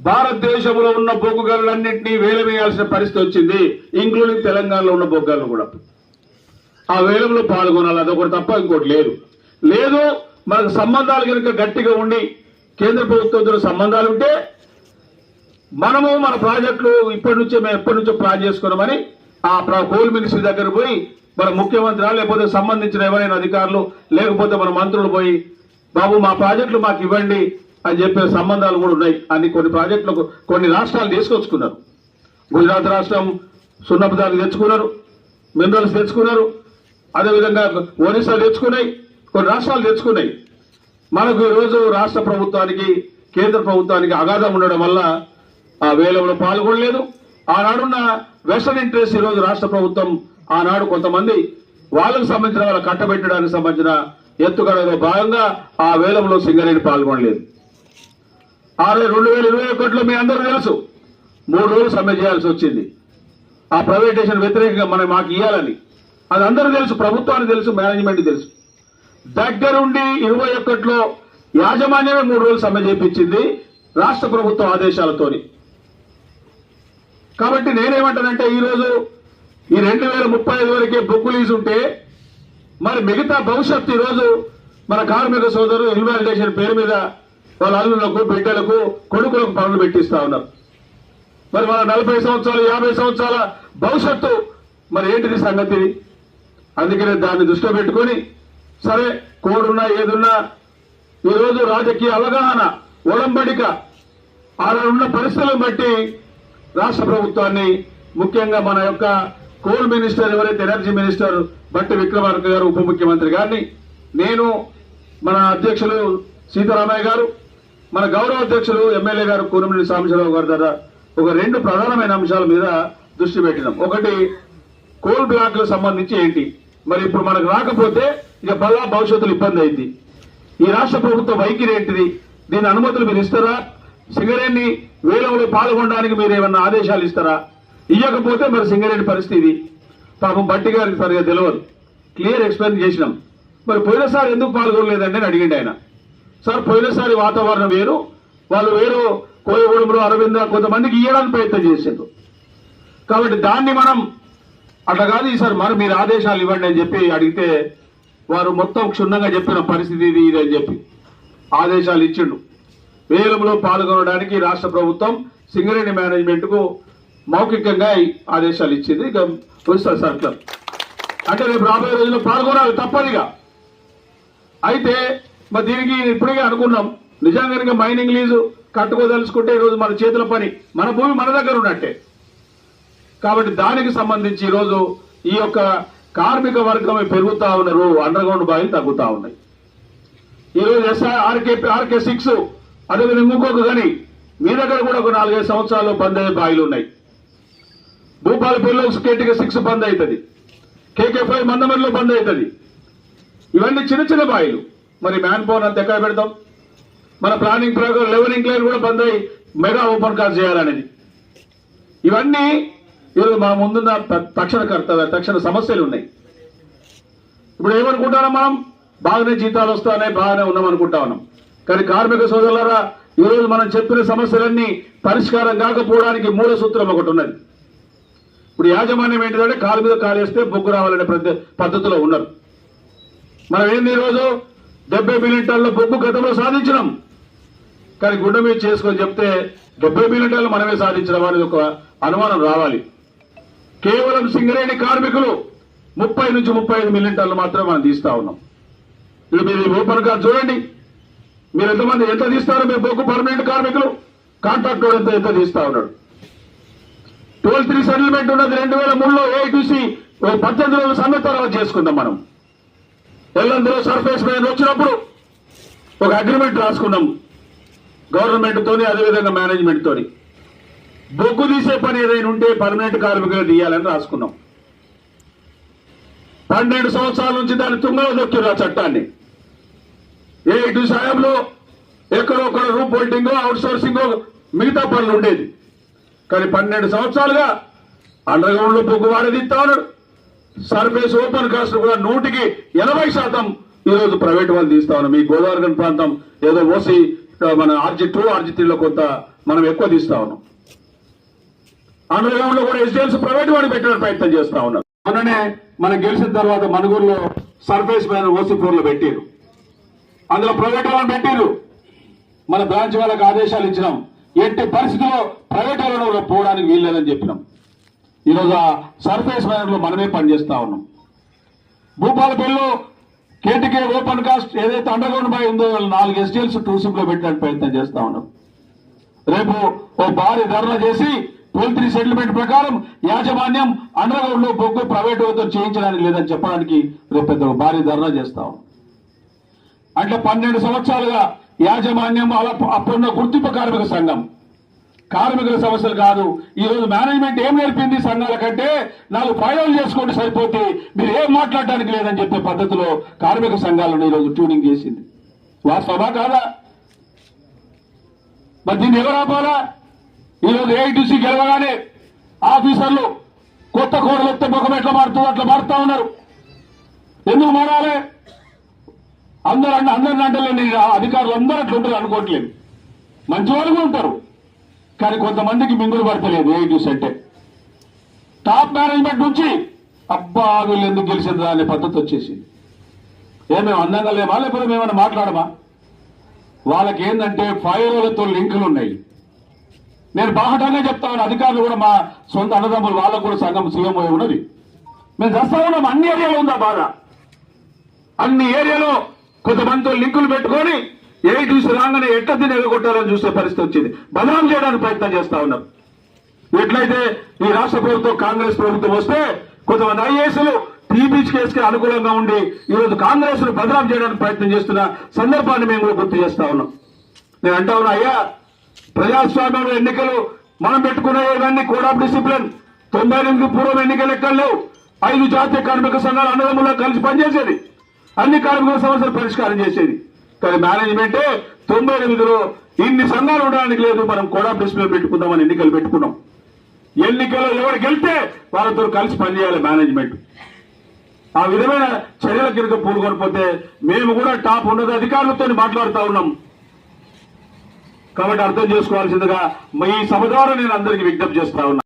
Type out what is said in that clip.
భారతదేశంలో ఉన్న బొగ్గు గనులన్నింటినీ వేలవేయాల్సిన పరిస్థితి వచ్చింది ఇంక్లూడింగ్ తెలంగాణలో ఉన్న బొగ్గు కూడా. ఆ వేలంలో పాల్గొనాలి అదొకటి తప్ప ఇంకోటి లేదు. లేదు మనకు సంబంధాలు కనుక గట్టిగా ఉండి కేంద్ర ప్రభుత్వంతో సంబంధాలు ఉంటే మనము మన ప్రాజెక్టులు ఇప్పటి నుంచే మేము ఎప్పటి నుంచో ప్లాన్ చేసుకున్నామని ఆ ప్ర- కోల్ మినిస్ట్రీ దగ్గర పోయి మన ముఖ్యమంత్రి లేకపోతే సంబంధించిన ఎవరైనా అధికారులు లేకపోతే మన మంత్రులు పోయి బాబు మా ప్రాజెక్టులు మాకు ఇవ్వండి అని చెప్పే సంబంధాలు కూడా ఉన్నాయి. అన్ని కొన్ని ప్రాజెక్టులకు కొన్ని రాష్ట్రాలు తీసుకొచ్చుకున్నారు. గుజరాత్ రాష్ట్రం సున్నపదాలు తెచ్చుకున్నారు మినరల్స్ తెచ్చుకున్నారు అదేవిధంగా ఒరిస్సా తెచ్చుకున్నాయి కొన్ని రాష్ట్రాలు తెచ్చుకున్నాయి. మనకు ఈరోజు రాష్ట్ర ప్రభుత్వానికి కేంద్ర ప్రభుత్వానికి అగాధం ఉండడం వల్ల ఆ వేలంలో పాల్గొనలేదు ఆనాడున్న వెస్టర్న్ ఇంట్రెస్ట్ ఈరోజు రాష్ట్ర ప్రభుత్వం ఆనాడు కొంతమంది వాళ్ళకు సంబంధించిన వాళ్ళ కట్టబెట్టడానికి సంబంధించిన ఎత్తుగడలో భాగంగా ఆ వేలంలో సింగరేణి పాల్గొనలేదు. ఆరు రెండు వేల ఇరవై ఒకటిలో మీ అందరూ తెలుసు. మూడు రోజులు సమ్మె చేయాల్సి వచ్చింది. ఆ ప్రైవేటేషన్ వ్యతిరేకంగా మనం మాకు ఇవ్వాలని అది అందరూ తెలుసు ప్రభుత్వానికి తెలుసు మేనేజ్మెంట్ తెలుసు. దగ్గరుండి ఇరవై ఒకటిలో యాజమాన్యమే మూడు రోజులు సమ్మె చేపించింది రాష్ట్ర ప్రభుత్వం ఆదేశాలతోని. కాబట్టి నేనేమంటానంటే ఈరోజు ఈ రెండు వేల ముప్పై ఐదు వరకే బుక్ లీజ్ ఉంటే మరి మిగతా భవిష్యత్తు ఈరోజు మన కార్మిక సోదరు ఇన్వాలిడేషన్ పేరు మీద వాళ్ళ అల్లులకు బిడ్డలకు కొడుకులకు పనులు పెట్టిస్తా ఉన్నారు. మరి వాళ్ళ నలభై సంవత్సరాలు యాభై సంవత్సరాల భవిష్యత్తు మరి ఏంటిది సంగతి? అందుకనే దాన్ని దృష్టిలో పెట్టుకొని సరే కోడున్నా ఏదున్నా ఈరోజు రాజకీయ అవగాహన ఒడంబడిక అలా ఉన్న పరిస్థితులను బట్టి రాష్ట్ర ప్రభుత్వాన్ని ముఖ్యంగా మన యొక్క కోల్ మినిస్టర్ ఎవరైతే ఎనర్జీ మినిస్టర్ బట్టి విక్రమార్క గారు ఉప ముఖ్యమంత్రి గారిని నేను మన అధ్యక్షులు సీతారామయ్య గారు మన గౌరవ అధ్యక్షులు ఎమ్మెల్యే గారు కూనమిని సాంబశివరావు గారి ద్వారా ఒక రెండు ప్రధానమైన అంశాల మీద దృష్టి పెట్టినాం. ఒకటి కోల్ బ్లాక్లకు సంబంధించి ఏంటి? మరి ఇప్పుడు మనకు రాకపోతే ఇక బలా భవిష్యత్తులో ఇబ్బంది అయింది. ఈ రాష్ట్ర ప్రభుత్వ వైఖరి ఏంటిది? దీని అనుమతులు మీరు ఇస్తారా? సింగరేణి వేలంలో పాల్గొనడానికి మీరు ఏమన్నా ఆదేశాలు ఇస్తారా? ఇవ్వకపోతే మరి సింగరేణి పరిస్థితి పాపం బట్టి గారికి సరిగా తెలియదు క్లియర్ ఎక్స్ప్లెయిన్ చేసినాం. మరి పోయినసారి ఎందుకు పాల్గొనలేదండి అని ఆయన. సార్ పోయినసారి వాతావరణం వేరు. వాళ్ళు వేరు కోయగూడెంలో అరవింద కొంతమందికి ఇవ్వడానికి ప్రయత్నం చేసిండ్రు కాబట్టి దాన్ని మనం అట్లా కాదు ఈసారి మరి మీరు ఆదేశాలు ఇవ్వండి అని చెప్పి అడిగితే వారు మొత్తం క్షుణ్ణంగా చెప్పిన పరిస్థితి ఇది ఇది అని చెప్పి ఆదేశాలు ఇచ్చిండు. వేలంలో పాల్గొనడానికి రాష్ట్ర ప్రభుత్వం సింగరేణి మేనేజ్మెంట్కు మౌఖికంగా ఆదేశాలు ఇచ్చింది. ఇక వస్తుంది సర్కులర్ అంటే రేపు రాబోయే రోజుల్లో పాల్గొనాలి తప్పనిగా. అయితే మరి దీనికి ఇప్పుడే అనుకున్నాం. నిజంగా కనుక మైనింగ్ లీజు కట్టుకోదలుచుకుంటే ఈరోజు మన చేతుల పని మన భూమి మన దగ్గర ఉన్నట్టే. కాబట్టి దానికి సంబంధించి ఈరోజు ఈ యొక్క కార్మిక వర్గం పెరుగుతా ఉన్నారు అండర్ గ్రౌండ్ బాయిలు తగ్గుతా ఉన్నాయి. ఈరోజు ఎస్ఐ ఆర్కే ఆర్కే సిక్స్ అదేవిధంగా ఇంకొక గని మీ దగ్గర కూడా ఒక నాలుగైదు సంవత్సరాలు బంద్ అయ్యే బాయిలు ఉన్నాయి భూపాలపల్లిలో కేటీగా సిక్స్ బంద్ అవుతుంది కేకే ఫైవ్ మందమరిలో బంద్ అవుతుంది ఇవన్నీ చిన్న చిన్న బాయిలు మరి మ్యాన్ పవర్ అంత ఎక్కడ పెడతాం? మన ప్లానింగ్ ప్రకారం లెవెన్ ఇంక్లైన్ కూడా బంద్ అయ్యి మెగా ఓపెన్ కాల్ చేయాలనేది. ఇవన్నీ ఈరోజు మన ముందున్న తక్షణ కర్తవ్య తక్షణ సమస్యలు ఉన్నాయి. ఇప్పుడు ఏమనుకుంటున్నాం మనం? బాగానే జీతాలు వస్తానే బాగానే ఉన్నాం అనుకుంటా ఉన్నాం. కానీ కార్మిక సోదరులారా ఈరోజు మనం చెప్పిన సమస్యలన్నీ పరిష్కారం కాకపోవడానికి మూల సూత్రం ఒకటి ఉన్నది. ఇప్పుడు యాజమాన్యం ఏంటిదంటే కాలు మీద కాలేస్తే బొగ్గు రావాలనే పద్ధతిలో ఉన్నారు. మనం ఏంది ఈరోజు? డెబ్బై మిలియన్ టన్నుల బొగ్గు గతంలో సాధించినాం. కానీ గుండె మీద చేసుకొని చెప్తే డెబ్బై మిలియన్ టన్నులు మనమే సాధించడం అనేది ఒక అనుమానం రావాలి. కేవలం సింగరేణి కార్మికులు ముప్పై నుంచి ముప్పై ఐదు మిలియన్ టన్నులు మాత్రమే మనం తీస్తా ఉన్నాం. ఇది మీరు ఓపెన్గా చూడండి. మీరు ఎంతమంది ఎంత తీస్తారో? మీరు బొగ్గు పర్మనెంట్ కార్మికులు? కాంట్రాక్ట్ ఎంత ఎంత తీస్తా ఉన్నాడు? టోల్ త్రీ సెటిల్మెంట్ ఉన్నది రెండు వేల మూడులో ఏఐటీసీ పద్దెనిమిది రోజుల సమ్మె తర్వాత చేసుకుందాం మనం. ఎల్లందులో సర్ఫేస్ మీద వచ్చినప్పుడు ఒక అగ్రిమెంట్ రాసుకున్నాం. గవర్నమెంట్ అదేవిధంగా మేనేజ్మెంట్తోని బొగ్గు తీసే పని ఏదైనా ఉంటే పర్మనెంట్ కార్మికులు తీయాలని రాసుకున్నాం. పన్నెండు సంవత్సరాల నుంచి దాన్ని తుంగలో దొక్కిరు ఆ చట్టాన్ని. ఏ ఇటు సాయంలో ఎక్కడో ఒక రూప్ హోల్డింగ్ అవుట్ సోర్సింగ్ మిగతా పనులు ఉండేది. కానీ పన్నెండు సంవత్సరాలుగా అండర్ గ్రౌండ్లో బొగ్గు వాడదిస్తా ఉన్నాడు. సర్ఫేస్ ఓపెన్ కాస్ట్ కూడా నూటికి ఎనభై శాతం ఈ రోజు ప్రైవేట్ వాళ్ళు తీస్తా ఉన్నాం మీ గోదావరి ప్రాంతం ఏదో ఓసి మన ఆర్జీ టూ ఆర్జీ త్రీలో కొంత మనం ఎక్కువ తీస్తా ఉన్నాం. అండర్లో కూడా ఎస్డిఎల్స్ ప్రైవేట్ వాడికి పెట్టడానికి ప్రయత్నం చేస్తా ఉన్నారు. మొన్ననే మనం గెలిచిన తర్వాత మనుగురులో సర్ఫేస్ పైన ఓసీ ఫోర్లు పెట్టారు అందులో ప్రైవేట్ వాళ్ళని పెట్టారు మన బ్రాంచ్ వాళ్ళకి ఆదేశాలు ఇచ్చినాం. ఎట్టి పరిస్థితుల్లో ప్రైవేట్ వాళ్ళను కూడా పోవడానికి వీల్లేదని చెప్పినాం. ఈరోజు ఆ సర్ఫేస్ వైర్లో మనమే పనిచేస్తా ఉన్నాం. భూపాలపల్లిలో కేటీకే ఓపెన్ కాస్ట్ ఏదైతే అండర్గ్రౌండ్ బై ఉందో నాలుగు ఎస్టీఎల్స్ టూరిజం పెట్టడానికి ప్రయత్నం చేస్తా ఉన్నాం. రేపు ఓ భారీ ధర్నా చేసి ట్వెల్వ్ త్రీ సెటిల్మెంట్ ప్రకారం యాజమాన్యం అండర్గ్రౌండ్లో బొగ్గు ప్రైవేట్ వాళ్ళతో చేయించడానికి లేదని చెప్పడానికి రేపు పెద్ద భారీ ధర్నా చేస్తాం అంటే పన్నెండు సంవత్సరాలుగా యాజమాన్యం అలా అప్పుడున్న గుర్తింపు కార్మిక సంఘం కార్మికుల సమస్యలు కాదు. ఈ రోజు మేనేజ్మెంట్ ఏం నేర్పింది సంఘాల కంటే? నాలుగు ఫైనల్ చేసుకోండి సరిపోతే మీరు ఏం మాట్లాడడానికి లేదని చెప్పే పద్ధతిలో కార్మిక సంఘాలను ఈ రోజు ట్యూనింగ్ చేసింది. వాస్తవా కాదా? మరి దీన్ని ఎవరు ఆపాలా? ఈ రోజు ఏఐటీసీ గెలవగానే ఆఫీసర్లు కొత్త కోడలు వస్తే ముఖం ఎట్లా మారుతుంది అట్లా మారుతా ఉన్నారు. ఎందుకు మారాలి? అందరూ అంటే అందరిని అంటే అధికారులు అందరూ అట్లా ఉంటారు అనుకోవట్లేదు. మంచి వాళ్ళు ఉంటారు. కానీ కొంతమందికి మింగులు పడతలేదు ఏఐటీస్ అంటే. టాప్ మేనేజ్మెంట్ నుంచి అబ్బా వీళ్ళు ఎందుకు గెలిచిందా అనే పద్ధతి వచ్చేసింది. ఏమేమి అందంగా లేమా? లేకపోతే మేమైనా మాట్లాడమా? వాళ్ళకి ఏంటంటే ఫైర్లతో లింకులు ఉన్నాయి నేను బాహటంగా చెప్తా ఉన్నా అధికారులు కూడా మా సొంత అన్నదమ్ములు వాళ్ళకు కూడా సంఘం సీఎం అయి ఉన్నది. మేము చేస్తా ఉన్నాం అన్ని ఏరియాలో ఉందా బాధ? అన్ని ఏరియాలో కొంతమందితో లింకులు పెట్టుకొని ఏ చూసి రాగానే ఎట్ట దీన్ని ఎగగొట్టాలని చూసే పరిస్థితి వచ్చింది. బదనాం చేయడానికి ప్రయత్నం చేస్తా ఉన్నారు ఎట్లయితే ఈ రాష్ట్ర ప్రభుత్వం కాంగ్రెస్ ప్రభుత్వం వస్తే కొంతమంది ఐఏఎస్లు టీబీచ్ కేసుకి అనుకూలంగా ఉండి ఈ రోజు కాంగ్రెస్ను బదనాం చేయడానికి ప్రయత్నం చేస్తున్న సందర్భాన్ని మేము కూడా గుర్తు చేస్తా ఉన్నాం. నేను అంటా ఉన్నా అయ్యా ప్రజాస్వామ్యంలో ఎన్నికలు మనం పెట్టుకునే ఇవన్నీ కోడ్ ఆఫ్ డిసిప్లిన్. తొంభై ఎనిమిది పూర్వం ఎన్నికలు ఎక్కడ లేవు? ఐదు జాతీయ కార్మిక సంఘాలు అన్నదమ్ముల్లో కలిసి పనిచేసేది. అన్ని కార్మికుల సమస్యలు పరిష్కారం చేసేది. మేనేజ్మెంటే తొంభై ఎనిమిదిలో ఇన్ని సంఘాలు ఉండడానికి లేదు మనం కూడా ఆఫ్ పెట్టుకుందామని ఎన్నికలు పెట్టుకున్నాం. ఎన్నికల్లో ఎవరు గెలితే వాళ్ళతో కలిసి పనిచేయాలి మేనేజ్మెంట్ ఆ విధమైన చర్యల కింద పూనుకొనిపోతే మేము కూడా టాప్ ఉన్నది అధికారులతో మాట్లాడుతా ఉన్నాం. కాబట్టి అర్థం చేసుకోవాల్సిందిగా ఈ సభ ద్వారా నేను అందరికీ విజ్ఞప్తి చేస్తా ఉన్నా.